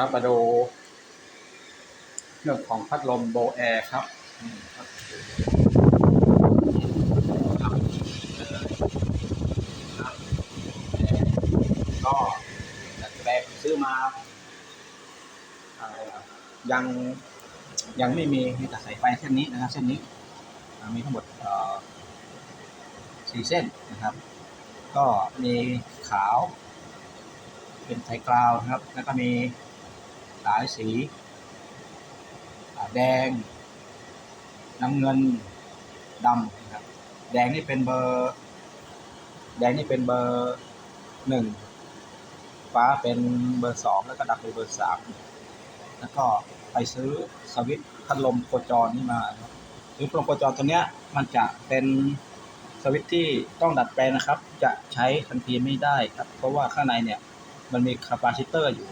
ครับมาดูเรื่องของพัดลมโบแอร์ครับก็แปลงซื้อมายังยังไม่มีมีแต่สายไฟเส้นนี้นะครับ เส้นนี้ มีทั้งหมดสี่เส้นนะครับ ก็มีขาว เป็นสายกราวนะครับ แล้วก็มี หลายสี แดง น้ำเงินดำนะครับ แดงนี่เป็นเบอร์ แดงนี่เป็นเบอร์หนึ่งฟ้าเป็นเบอร์สองแล้วก็ดำเป็นเบอร์สามแล้วก็ไปซื้อสวิตช์พัดลมโคจรนี่มาครับซื้อพัดลมโคจรตัวเนี้ยมันจะเป็นสวิตช์ที่ต้องดัดแปลงนะครับ จะใช้ทันทีไม่ได้ครับ เพราะว่าข้างในเนี่ยมันมีคาปาซิเตอร์อยู่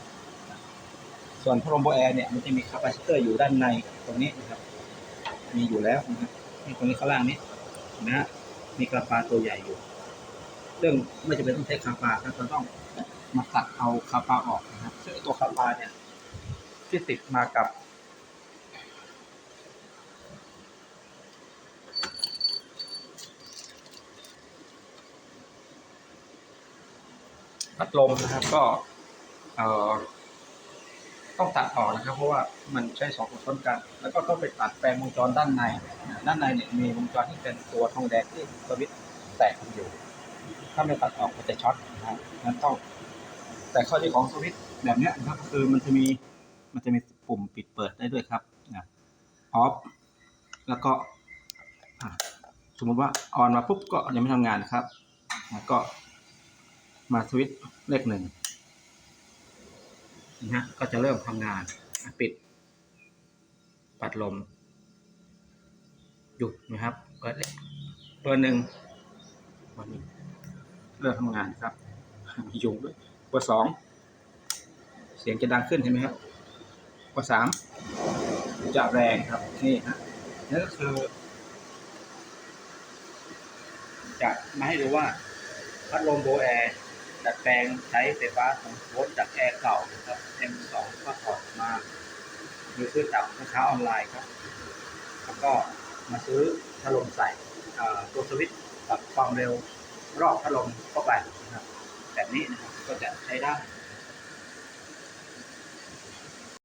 ส่วนพัดลมโบแอร์เนี่ยมันจะมีคาปาซิเตอร์อยู่ด้านในตรงนี้นะครับ มีอยู่แล้วนะครับนี่ตรงนี้ข้างล่างนี้นะมีคาปาตัวใหญ่อยู่ ซึ่งไม่จำเป็นต้องใช้คาปาครับเราต้องมาตัดเอาคาปาออกนะครับซึ่งตัวคาปาเนี่ยที่ติดมากับพัดลมนะครับก็เอ่อ ต้องตัดออกนะครับ เพราะว่ามันใช้สองตัวชนกัน แล้วก็ต้องไปตัดแปลงวงจรด้านในด้านในเนี่ยมีวงจรที่เป็นตัวทองแดงที่สวิตช์แตกอยู่ ถ้าไม่ตัดออกมันจะช็อตนะครับนั้นต้อง แต่ข้อดีของสวิตช์แบบนี้นะครับคือมันจะมีมันจะมีปุ่มปิดเปิดได้ด้วยครับนะออฟแล้วก็สมมติว่าออนมาปุ๊บก็ยังไม่ทำงานนะครับนะก็มาสวิตช์เลขหนึ่ง นะฮะก็จะเริ่มทำงาน ปิด ปัดลม หยุดนะครับเปิดเลขเบอร์หนึ่งเบอร์หนึ่งเริ่มทำงานครับมียุงด้วยเบอร์สองเสียงจะดังขึ้นเห็นไหมครับเบอร์สามจะแรงครับนี่ฮะนั่นก็คือจะมาให้ดูว่าพัดลมโบแอร์ ดัดแปลงใช้ไฟฟ้า2โวลต์จากแอร์เก่านะครับ M2 ก็ถอดมาหรือซื้อจากลูกค้าออนไลน์ครับ แล้วก็มาซื้อพัดลมใส่ตัวสวิตช์ปรับความเร็วรอบพัดลมเข้าไปนะครับ แบบนี้นะครับก็จะใช้ได้